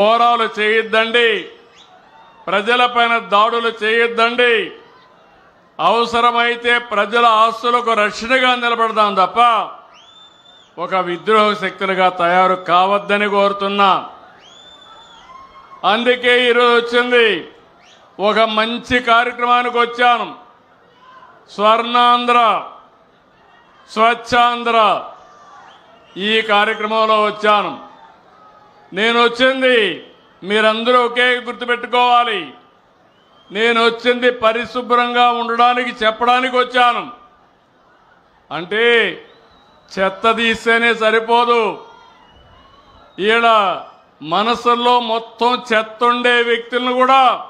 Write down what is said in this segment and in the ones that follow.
ఘోరాలు చేయొద్దండి. ప్రజలపైన దాడులు చేయొద్దండి. అవసరమైతే ప్రజల ఆస్తులకు రక్షణగా నిలబడదాం తప్ప ఒక విద్రోహ శక్తులుగా తయారు కావద్దని కోరుతున్నా. అందుకే ఈరోజు వచ్చింది. ఒక మంచి కార్యక్రమానికి వచ్చాను. స్వర్ణాంధ్ర స్వచ్ఛాంధ్ర ఈ కార్యక్రమంలో వచ్చాను. నేను వచ్చింది మీరందరూ ఒకే గుర్తుపెట్టుకోవాలి. నేను వచ్చింది పరిశుభ్రంగా ఉండడానికి చెప్పడానికి వచ్చాను. అంటే చెత్త తీస్తేనే సరిపోదు. ఈడ మనసుల్లో మొత్తం చెత్త ఉండే వ్యక్తులను కూడా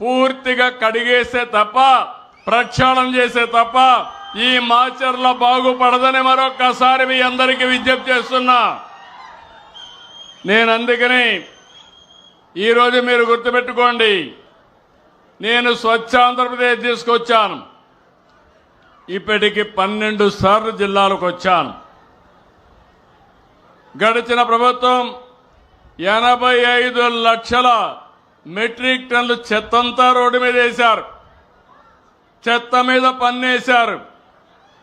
పూర్తిగా కడిగేసే తప్ప ప్రక్షాళన చేసే తప్ప ఈ మాచర్ల బాగుపడదని మరొక్కసారి మీ అందరికీ విజ్ఞప్తి చేస్తున్నా. నేను అందుకని ఈరోజు మీరు గుర్తుపెట్టుకోండి. నేను స్వచ్ఛ ఆంధ్రప్రదేశ్ తీసుకొచ్చాను. ఇప్పటికి పన్నెండు సార్లు జిల్లాలకు వచ్చాను. గడిచిన ప్రభుత్వం ఎనభై ఐదు లక్షల మెట్రిక్ టన్లు చెత్తంతా రోడ్డు మీద వేశారు. చెత్త మీద పన్నేశారు.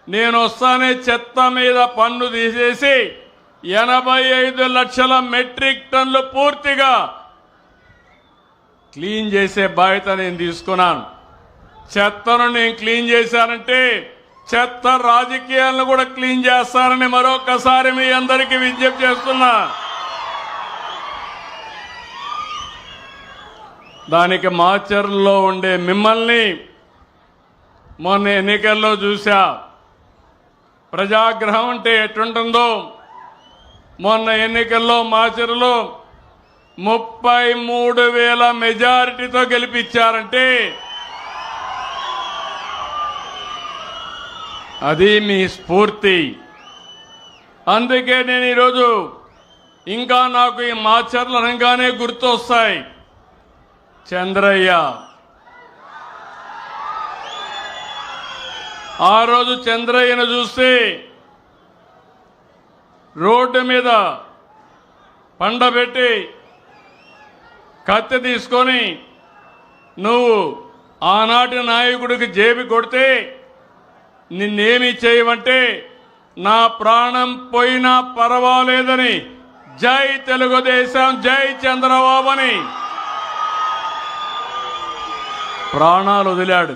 నేను వస్తానే చెత్త మీద పన్ను తీసేసి ఎనభై ఐదు లక్షల మెట్రిక్ టన్నులు పూర్తిగా క్లీన్ చేసే బాధ్యత నేను తీసుకున్నాను. చెత్తను నేను క్లీన్ చేశానంటే చెత్త రాజకీయాలను కూడా క్లీన్ చేస్తానని మరొకసారి మీ అందరికీ విజ్ఞప్తి చేస్తున్నా. దానికి మాచర్లో ఉండే మిమ్మల్ని మొన్న ఎన్నికల్లో చూశా ప్రజాగ్రహం అంటే ఎటుంటుందో మొన్న ఎన్నికల్లో మాచర్లో ముప్పై మూడు వేల మెజారిటీతో గెలిపించారంటే అది మీ స్ఫూర్తి. అందుకే నేను ఈరోజు ఇంకా నాకు ఈ మాచర్లు అనగానే గుర్తొస్తాయి. చంద్రయ్య. ఆ రోజు చంద్రయ్యను చూస్తే రోడ్డు మీద పండబెట్టి కత్తి తీసుకొని నువ్వు ఆనాటి నాయకుడికి జేబి కొడితే నిన్నేమి చేయమంటే నా ప్రాణం పోయినా పర్వాలేదని జై తెలుగుదేశం జై చంద్రబాబు అని ప్రాణాలు వదిలాడు.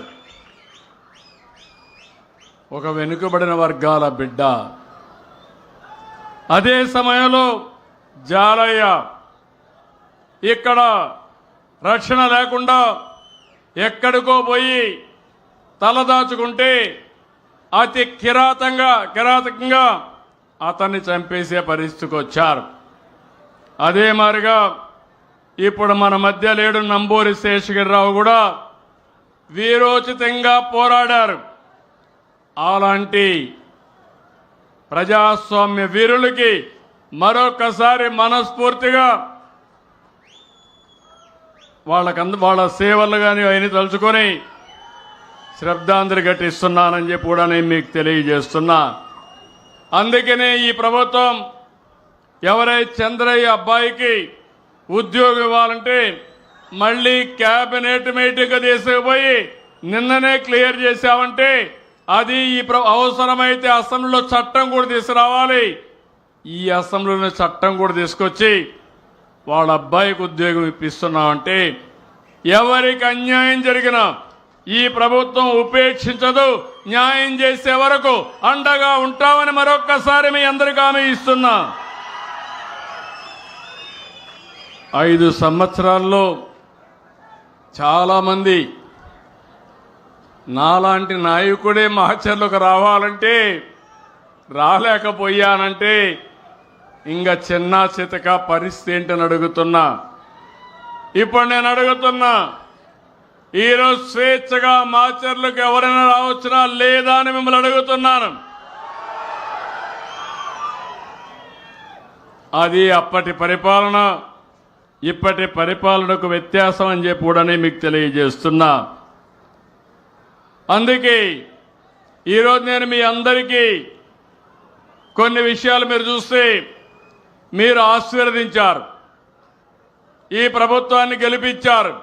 ఒక వెనుకబడిన వర్గాల బిడ్డ అదే సమయంలో జాలయ్య ఇక్కడ రక్షణ లేకుండా ఎక్కడికో పోయి తలదాచుకుంటే అతి కిరాతంగా కిరాతకంగా అతన్ని చంపేసే పరిస్థితికి వచ్చారు. అదే మారిగా ఇప్పుడు మన మధ్య లేడు నంబూరి శేషగిరిరావు కూడా వీరోచితంగా పోరాడారు. అలాంటి ప్రజాస్వామ్య వీరులకి మరొకసారి మనస్ఫూర్తిగా వాళ్ళకంద వాళ్ళ సేవలు కానీ అవన్నీ తలుచుకొని శ్రద్ధాంజలి ఘటిస్తున్నానని చెప్పి కూడా నేను మీకు తెలియజేస్తున్నా. అందుకనే ఈ ప్రభుత్వం ఎవరైతే చంద్రయ్య అబ్బాయికి ఉద్యోగం ఇవ్వాలంటే మళ్ళీ క్యాబినెట్ మీటింగ్ తీసుకుపోయి నిన్ననే క్లియర్ చేశామంటే అది ఈ ప్ర- అవసరమైతే అసెంబ్లీలో చట్టం కూడా తీసుకురావాలి. ఈ అసెంబ్లీలో చట్టం కూడా తీసుకొచ్చి వాళ్ళ అబ్బాయికి ఉద్యోగం ఇప్పిస్తున్నామంటే ఎవరికి అన్యాయం జరిగినా ఈ ప్రభుత్వం ఉపేక్షించదు. న్యాయం చేసే వరకు అండగా ఉంటామని మరొక్కసారి మీ అందరికీ ఆమె ఇస్తున్నా. ఐదు సంవత్సరాల్లో చాలామంది నాలాంటి నాయకుడే మహచర్లకు రావాలంటే రాలేకపోయానంటే ఇంకా చిన్న చితక పరిస్థితి ఏంటని అడుగుతున్నా. ఇప్పుడు నేను అడుగుతున్నా ఈరోజు స్వేచ్ఛగా మాచర్లకు ఎవరైనా రావచ్చునా లేదా అని మిమ్మల్ని అడుగుతున్నాను. అది అప్పటి పరిపాలన ఇప్పటి పరిపాలనకు వ్యత్యాసం అని చెప్పుడని మీకు తెలియజేస్తున్నా. అందుకే ఈరోజు నేను మీ అందరికీ కొన్ని విషయాలు మీరు చూస్తే మీరు ఆశీర్వదించారు. ఈ ప్రభుత్వాన్ని గెలిపించారు.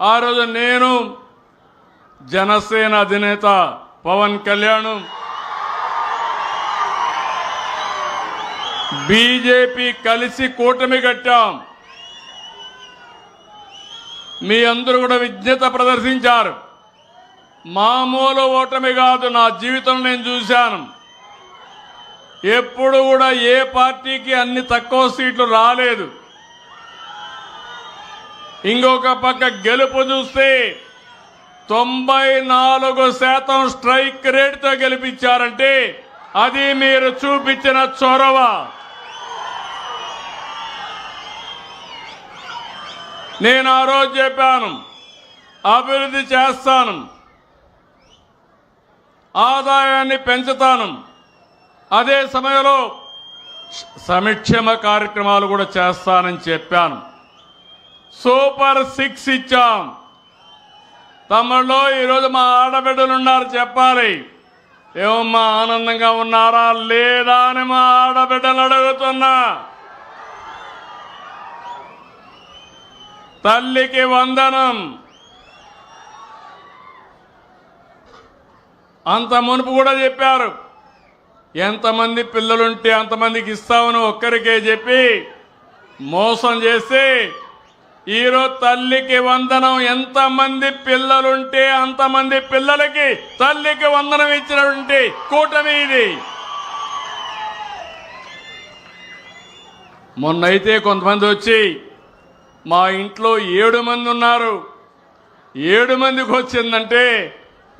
ఆ రోజు నేను జనసేన అధినేత పవన్ కళ్యాణ్ బీజేపీ కలిసి కూటమి కట్టాం. మీ అందరూ కూడా విజ్ఞత ప్రదర్శించారు. మామూలు ఓటమి కాదు నా జీవితం నేను చూశాను. ఎప్పుడు కూడా ఏ పార్టీకి అన్ని తక్కువ సీట్లు రాలేదు. ఇంకొక పక్క గెలుపు చూస్తే తొంభై నాలుగు శాతం స్ట్రైక్ రేట్తో గెలిపించారంటే అది మీరు చూపించిన చొరవ. నేను ఆ రోజు చెప్పాను అభివృద్ధి చేస్తాను. ఆదాయాన్ని పెంచుతాను. అదే సమయంలో సంక్షేమ కార్యక్రమాలు కూడా చేస్తానని చెప్పాను. సూపర్ సిక్స్ ఇచ్చాం. తమలో ఈరోజు మా ఆడబిడ్డలు ఉన్నారు చెప్పాలి. ఏమమ్మా ఆనందంగా ఉన్నారా? లేదా అని మా ఆడబిడ్డలు అడుగుతున్నా. తల్లికి వందనం. అంత మునుపు కూడా చెప్పారు. ఎంతమంది పిల్లలుంటే అంతమందికి ఇస్తామని ఒక్కరికే చెప్పి మోసం చేసి ఈరోజు తల్లికి వందనం ఎంతమంది పిల్లలుంటే అంతమంది పిల్లలకి తల్లికి వందనం ఇచ్చినటువంటి కూటమి ఇది. మొన్నైతే కొంతమంది వచ్చి మా ఇంట్లో ఏడు మంది ఉన్నారు. ఏడు మందికి వచ్చిందంటే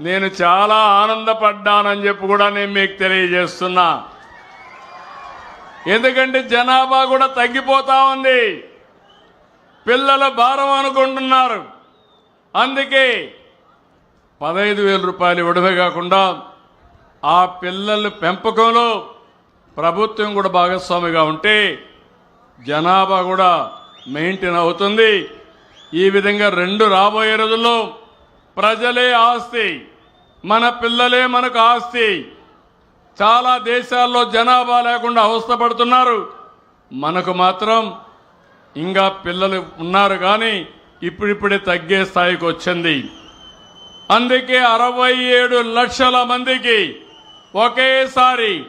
నేను చాలా ఆనందపడ్డానని చెప్పి కూడా నేను మీకు తెలియజేస్తున్నా. ఎందుకంటే జనాభా కూడా తగ్గిపోతా ఉంది. పిల్లల భారం అనుకుంటున్నారు. అందుకే పదహైదు వేల రూపాయలు ఇవ్వడమే కాకుండా ఆ పిల్లల పెంపకంలో ప్రభుత్వం కూడా భాగస్వామిగా ఉంటే జనాభా కూడా మెయింటైన్ అవుతుంది. ఈ విధంగా రెండు రాబోయే రోజుల్లో ప్రజలే ఆస్తి. మన పిల్లలే మనకు ఆస్తి. చాలా దేశాల్లో జనాభా లేకుండా అవస్థపడుతున్నారు. మనకు మాత్రం ఇంకా పిల్లలు ఉన్నారు కానీ ఇప్పుడిప్పుడే తగ్గే స్థాయికి వచ్చింది. అందుకే అరవై ఏడు లక్షల మందికి ఒకేసారి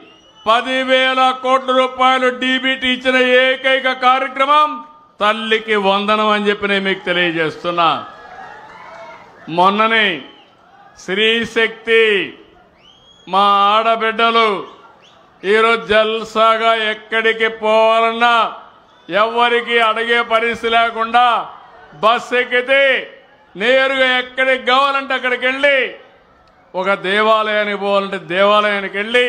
పదివేల కోట్ల రూపాయలు డీబీటీ ఇచ్చిన ఏకైక కార్యక్రమం తల్లికి వందనం అని చెప్పి నేను మీకు తెలియజేస్తున్నా. మొన్ననే స్త్రీశక్తి మా ఆడబిడ్డలు ఈరోజు జల్సాగా ఎక్కడికి పోవాలన్నా ఎవరికి అడిగే పరిస్థితి లేకుండా బస్ ఎక్కితే నేరుగా ఎక్కడికి కావాలంటే అక్కడికి వెళ్ళి ఒక దేవాలయానికి పోవాలంటే దేవాలయానికి వెళ్ళి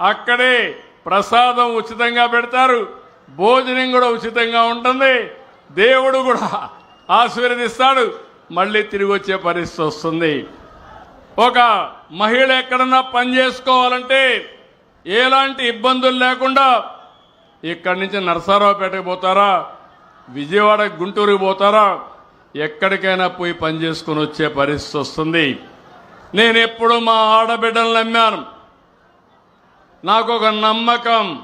అక్కడే ప్రసాదం ఉచితంగా పెడతారు భోజనం కూడా ఉచితంగా ఉంటుంది దేవుడు కూడా ఆశీర్వదిస్తాడు మళ్ళీ తిరిగి వచ్చే పరిస్థితి వస్తుంది. ఒక మహిళ ఎక్కడన్నా పని చేసుకోవాలంటే ఎలాంటి ఇబ్బందులు లేకుండా ఇక్కడి నుంచి నరసరావుపేటకు పోతారా? విజయవాడ గుంటూరుకు పోతారా? ఎక్కడికైనా పోయి పని చేసుకుని వచ్చే పరిస్థితి వస్తుంది. నేను ఎప్పుడు మా ఆడబిడ్డలు నమ్మాను. నాకు ఒక నమ్మకం.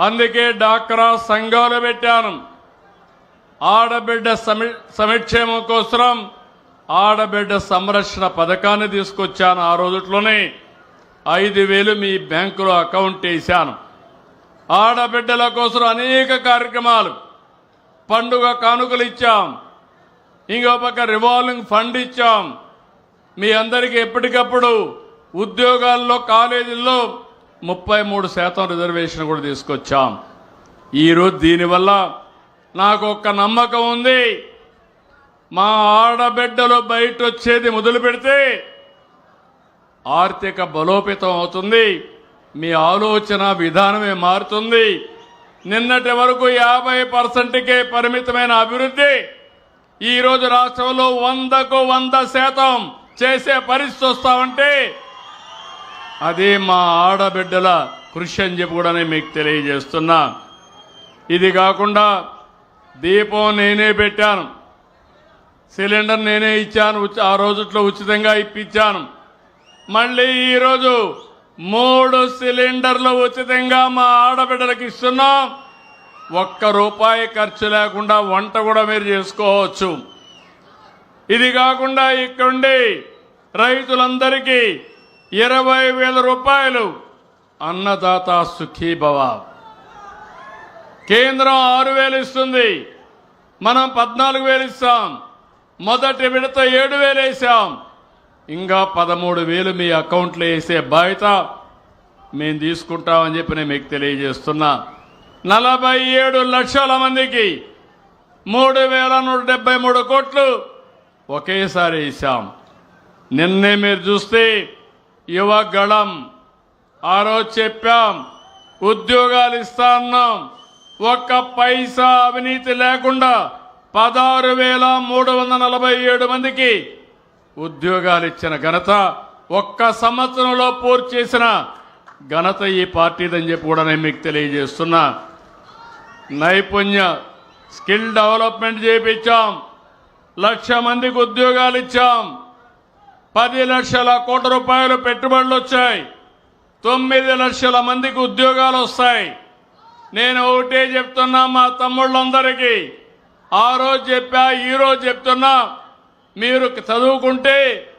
అందుకే డాక్రా సంఘాలు పెట్టాను. ఆడబిడ్డ సమి సమిక్షేమం కోసం ఆడబిడ్డ సంరక్షణ పథకాన్ని తీసుకొచ్చాను ఆ రోజుట్లోనే. ఐదు వేలు మీ బ్యాంకులో అకౌంట్ వేశాను. ఆడబిడ్డల కోసం అనేక కార్యక్రమాలు పండుగ కానుకలు ఇచ్చాం. ఇంకో పక్క రివాల్వింగ్ ఫండ్ ఇచ్చాం. మీ అందరికీ ఎప్పటికప్పుడు ఉద్యోగాల్లో కాలేజీల్లో ముప్పై మూడు శాతం రిజర్వేషన్ కూడా తీసుకొచ్చాం. ఈరోజు దీనివల్ల నాకు ఒక్క నమ్మకం ఉంది. మా ఆడబిడ్డలు బయట వచ్చేది మొదలు పెడితే ఆర్థిక బలోపేతం అవుతుంది మీ ఆలోచన విధానమే మారుతుంది. నిన్నటి వరకు యాభై పర్సెంట్కే పరిమితమైన అభివృద్ధి ఈరోజు రాష్ట్రంలో వందకు వంద శాతం చేసే పరిస్థితి వస్తామంటే అది మా ఆడబిడ్డల కృషి అని చెప్పి కూడా నేను మీకు తెలియజేస్తున్నా. ఇది కాకుండా దీపం నేనే పెట్టాను. సిలిండర్ నేనే ఇచ్చాను ఆ రోజుట్లో ఉచితంగా ఇప్పించాను. మళ్ళీ ఈరోజు మూడు సిలిండర్లు ఉచితంగా మా ఆడబిడ్డలకు ఇస్తున్నాం. ఒక్క రూపాయి ఖర్చు లేకుండా వంట కూడా మీరు చేసుకోవచ్చు. ఇది కాకుండా ఇక్కడుండి రైతులందరికీ ఇరవై వేల రూపాయలు అన్నదాత సుఖీభవ కేంద్రం ఆరు వేలు ఇస్తుంది. మనం పద్నాలుగు వేలు ఇస్తాం. మొదటి విడత ఏడు వేలు వేసాం ఇంకా పదమూడు వేలు మీ అకౌంట్లో వేసే బాధ్యత మేము తీసుకుంటామని చెప్పి నేను మీకు తెలియజేస్తున్నా. నలభై ఏడు లక్షల మందికి మూడు వేల నూట డెబ్బై మూడు కోట్లు ఒకేసారి వేసాం నిన్నే మీరు చూస్తే యువ గళం ఆ రోజు చెప్పాం ఉద్యోగాలు ఇస్తా అన్నాం. ఒక్క పైసా అవినీతి లేకుండా పదహారు వేల మూడు వందల నలభై ఏడు మందికి ఉద్యోగాలు ఇచ్చిన ఘనత ఒక్క సంవత్సరంలో పూర్తి చేసిన ఘనత ఈ పార్టీదని చెప్పి కూడా నేను మీకు తెలియజేస్తున్నా. నైపుణ్య స్కిల్ డెవలప్మెంట్ చేయించాం లక్ష మందికి ఉద్యోగాలు ఇచ్చాం పది లక్షల కోట్ల రూపాయలు పెట్టుబడులు వచ్చాయి. తొమ్మిది లక్షల మందికి ఉద్యోగాలు వస్తాయి. నేను ఒకటే చెప్తున్నా మా తమ్ముళ్ళందరికీ ఆ రోజు చెప్పా ఈరోజు చెప్తున్నా మీరు చదువుకుంటే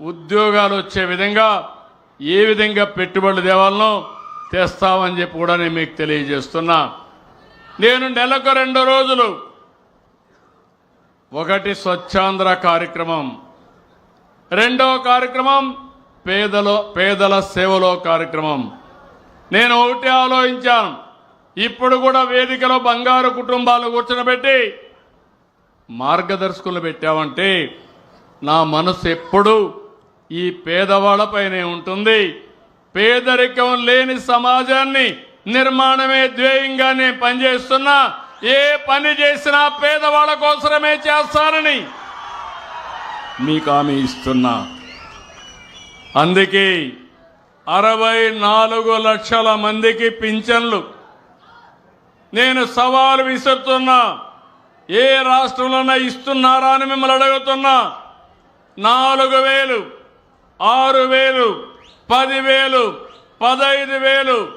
ఉద్యోగాలు వచ్చే విధంగా ఏ విధంగా పెట్టుబడులు దేవాలను తెస్తామని చెప్పి కూడా నేను మీకు తెలియజేస్తున్నా. నేను నెలకు రెండు రోజులు ఒకటి స్వచ్ఛాంధ్ర కార్యక్రమం రెండవ కార్యక్రమం పేదలో పేదల సేవలో కార్యక్రమం. నేను ఒకటి ఆలోచించాను. ఇప్పుడు కూడా వేదికలో బంగారు కుటుంబాలు కూర్చోబెట్టి మార్గదర్శకులు పెట్టామంటే నా మనసు ఎప్పుడు ఈ పేదవాళ్ళపైనే ఉంటుంది. పేదరికం లేని సమాజాన్ని నిర్మాణమే ధ్యేయంగా నేను పనిచేస్తున్నా. ఏ పని చేసినా పేదవాళ్ళ కోసమే చేస్తానని మీకు హామీ ఇస్తున్నా. అందుకే అరవై నాలుగు లక్షల మందికి పింఛన్లు. నేను సవాలు విసురుతున్నా. ఏ రాష్ట్రంలోనే ఇస్తున్నారా అని మిమ్మల్ని అడుగుతున్నా. నాలుగు వేలు ఆరు వేలు పదివేలు పదైదు వేలు.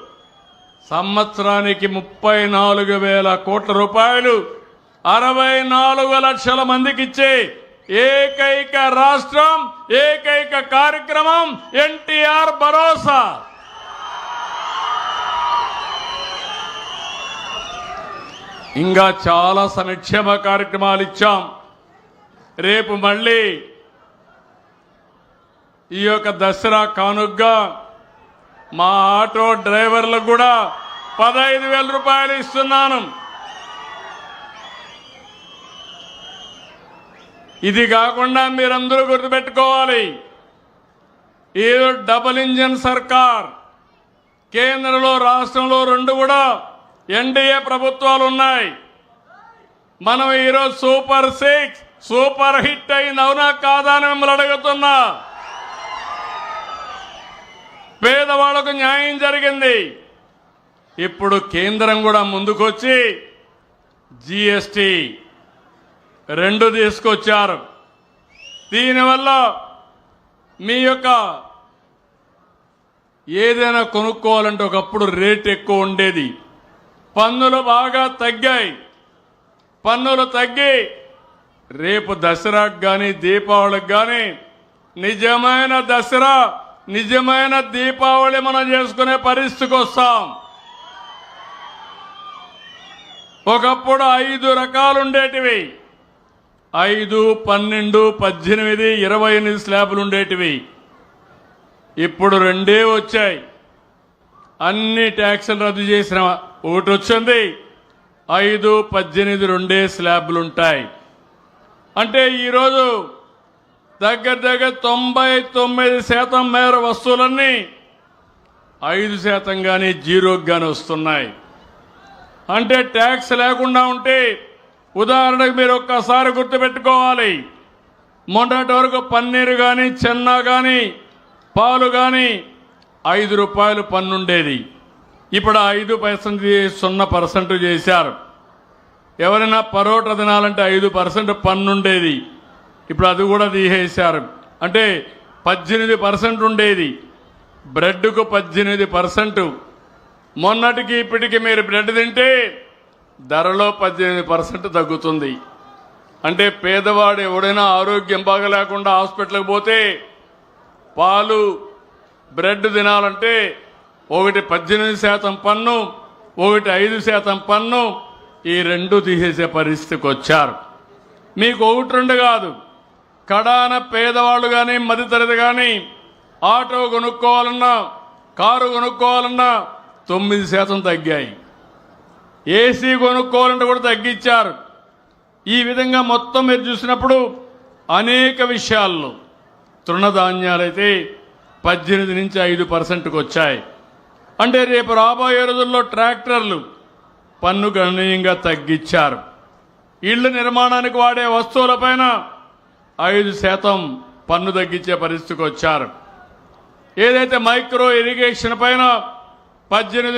సంవత్సరానికి ముప్పై నాలుగు వేల కోట్ల రూపాయలు అరవై నాలుగు లక్షల మందికి ఇచ్చే ఏకైక రాష్ట్రం ఏకైక కార్యక్రమం ఎన్టీఆర్ భరోసా. ఇంకా చాలా సంక్షేమ కార్యక్రమాలు ఇచ్చాం. రేపు మళ్ళీ ఈ యొక్క దసరా కానుగ్గా మా ఆటో డ్రైవర్లకు కూడా పదహైదు వేల రూపాయలు ఇస్తున్నాను. ఇది కాకుండా మీరందరూ గుర్తుపెట్టుకోవాలి. ఏదో డబుల్ ఇంజన్ సర్కార్ కేంద్రంలో రాష్ట్రంలో రెండు కూడా ఎన్డీఏ ప్రభుత్వాలు ఉన్నాయి మనం ఈరోజు సూపర్ సిక్స్ సూపర్ హిట్ అయింది అవునా కాదా అని మిమ్మల్ని అడుగుతున్నా. పేదవాళ్ళకు న్యాయం జరిగింది. ఇప్పుడు కేంద్రం కూడా ముందుకొచ్చి జిఎస్టి రెండు తీసుకొచ్చారు. దీనివల్ల మీ యొక్క ఏదైనా కొనుక్కోవాలంటే ఒకప్పుడు రేట్ ఎక్కువ ఉండేది. పన్నులు బాగా తగ్గాయి. పన్నులు తగ్గి రేపు దసరాకు కానీ దీపావళికి కానీ నిజమైన దసరా నిజమైన దీపావళి మనం చేసుకునే పరిస్థితికి వస్తాం. ఒకప్పుడు ఐదు రకాలు ఉండేటివి ఐదు పన్నెండు పద్దెనిమిది ఇరవై ఎనిమిది స్లాబులు ఉండేటివి ఇప్పుడు రెండే వచ్చాయి. అన్ని ట్యాక్సులు రద్దు చేసిన. ఒకటి వచ్చింది. ఐదు పద్దెనిమిది రెండే స్లాబ్లు ఉంటాయి అంటే ఈరోజు దగ్గర దగ్గర తొంభై తొమ్మిది శాతం మేర వస్తువులన్నీ ఐదు శాతం కానీ జీరోకి కానీ వస్తున్నాయి. అంటే ట్యాక్స్ లేకుండా ఉంటే ఉదాహరణకు మీరు ఒక్కసారి గుర్తుపెట్టుకోవాలి. మొన్నటి వరకు పన్నీరు కానీ చెన్న కానీ పాలు కానీ ఐదు రూపాయలు పన్ను ఉండేది ఇప్పుడు ఐదు పర్సెంట్ సున్నా పర్సెంట్ చేశారు. ఎవరైనా పరోటా తినాలంటే ఐదు పర్సెంట్ పన్ను ఉండేది ఇప్పుడు అది కూడా తీసేశారు. అంటే పద్దెనిమిది పర్సెంట్ ఉండేది. బ్రెడ్కు పద్దెనిమిది పర్సెంట్. మొన్నటికి ఇప్పటికి మీరు బ్రెడ్ తింటే ధరలో పద్దెనిమిది పర్సెంట్ తగ్గుతుంది. అంటే పేదవాడు ఎవడైనా ఆరోగ్యం బాగలేకుండా హాస్పిటల్కి పోతే పాలు బ్రెడ్ తినాలంటే ఒకటి పద్దెనిమిది శాతం పన్ను ఒకటి ఐదు శాతం పన్ను ఈ రెండు తీసేసే పరిస్థితికి వచ్చారు. మీకు ఒకటి రెండు కాదు. కడాన పేదవాళ్ళు కానీ మధ్యతరగతి కానీ ఆటో కొనుక్కోవాలన్నా కారు కొనుక్కోవాలన్నా తొమ్మిది శాతం తగ్గాయి. ఏసీ కొనుక్కోవాలంటే కూడా తగ్గించారు. ఈ విధంగా మొత్తం మీరు చూసినప్పుడు అనేక విషయాల్లో తృణధాన్యాలైతే పద్దెనిమిది నుంచి ఐదు పర్సెంట్కి వచ్చాయి. అంటే రేపు రాబోయే రోజుల్లో ట్రాక్టర్లు పన్ను గణనీయంగా తగ్గించారు. ఇళ్ళ నిర్మాణానికి వాడే వస్తువులపైన ఐదు శాతం పన్ను తగ్గించే పరిస్థితికి వచ్చారు. ఏదైతే మైక్రో ఇరిగేషన్ పైన పద్దెనిమిది